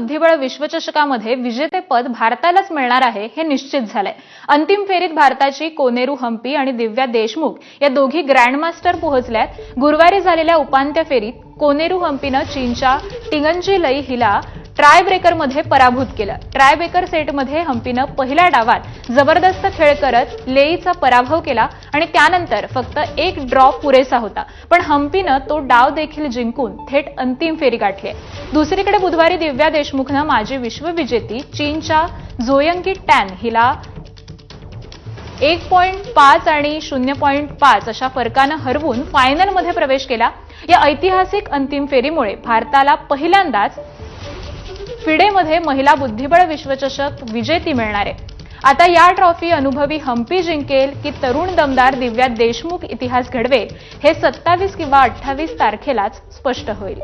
बुद्धिबळ विश्वचषकामध्ये विजेतेपद भारतालाच मिळणार आहे हे निश्चित झालंय. अंतिम फेरीत भारताची कोनेरू हम्पी आणि दिव्या देशमुख या दोघी ग्रँडमास्टर पोहोचल्यात. गुरुवारी झालेल्या उपांत्य फेरीत कोनेरू हम्पीनं चीनच्या टिंगनजी लई हिला ट्राय ब्रेकरमध्ये पराभूत केलं. ट्राय ब्रेकर सेटमध्ये हम्पीनं पहिल्या डावात जबरदस्त खेळ करत लेईचा पराभव केला आणि त्यानंतर फक्त एक ड्रॉप पुरेसा होता. पण हम्पीनं तो डाव देखील जिंकून थेट अंतिम फेरी गाठली. आहे. दुसरीकडे बुधवारी दिव्या देशमुखनं माजी विश्वविजेती चीनच्या झोयंगी टॅन हिला एक पॉईंट पाच आणि शून्य पॉईंट पाच अशा फरकानं हरवून फायनलमध्ये प्रवेश केला. या ऐतिहासिक अंतिम फेरीमुळे भारताला पहिल्यांदाच फिडेमध्ये महिला बुद्धिबळ विश्वचषक विजेती मिळणार आहे. आता या ट्रॉफी अनुभवी हम्पी जिंकेल की तरुण दमदार दिव्या देशमुख इतिहास घडवेल हे सत्तावीस किंवा अठ्ठावीस तारखेलाच स्पष्ट होईल.